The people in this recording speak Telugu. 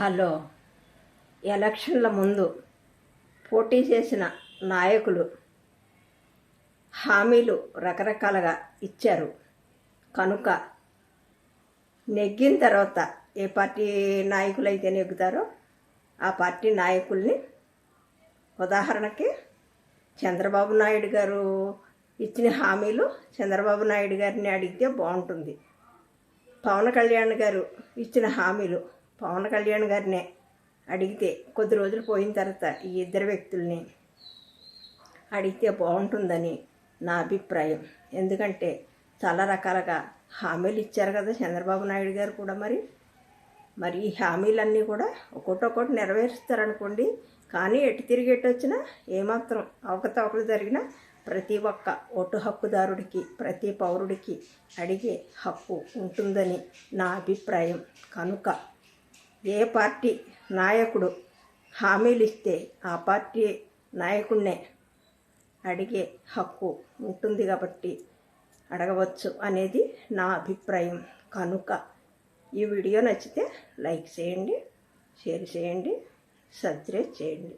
హలో. ఎలక్షన్ల ముందు పోటీ చేసిన నాయకులు హామీలు రకరకాలుగా ఇచ్చారు. కనుక నెగ్గిన తర్వాత ఏ పార్టీ నాయకులు అయితే నెగ్గుతారో ఆ పార్టీ నాయకుల్ని ఉదాహరణకి చంద్రబాబు నాయుడు గారు ఇచ్చిన హామీలు చంద్రబాబు నాయుడు గారిని అడిగితే బాగుంటుంది. పవన్ కళ్యాణ్ గారు ఇచ్చిన హామీలు పవన్ కళ్యాణ్ గారినే అడిగితే కొద్ది రోజులు పోయిన తర్వాత ఈ ఇద్దరు వ్యక్తుల్ని అడిగితే బాగుంటుందని నా అభిప్రాయం. ఎందుకంటే చాలా రకాలుగా హామీలు ఇచ్చారు కదా చంద్రబాబు నాయుడు గారు కూడా మరి. మరి ఈ హామీలన్నీ కూడా ఒకటొకటి నెరవేరుస్తారనుకోండి. కానీ ఎటు తిరిగి ఎటు వచ్చినా ఏమాత్రం అవకతవకలు జరిగినా ప్రతి ఒక్క ఓటు హక్కుదారుడికి ప్రతి పౌరుడికి అడిగే హక్కు ఉంటుందని నా అభిప్రాయం. కనుక ఏ పార్టీ నాయకుడు హామీలు ఇస్తే ఆ పార్టీ నాయకుడినే అడిగే హక్కు ఉంటుంది కాబట్టి అడగవచ్చు అనేది నా అభిప్రాయం. కనుక ఈ వీడియో నచ్చితే లైక్ చేయండి షేర్ చేయండి సబ్స్క్రైబ్ చేయండి.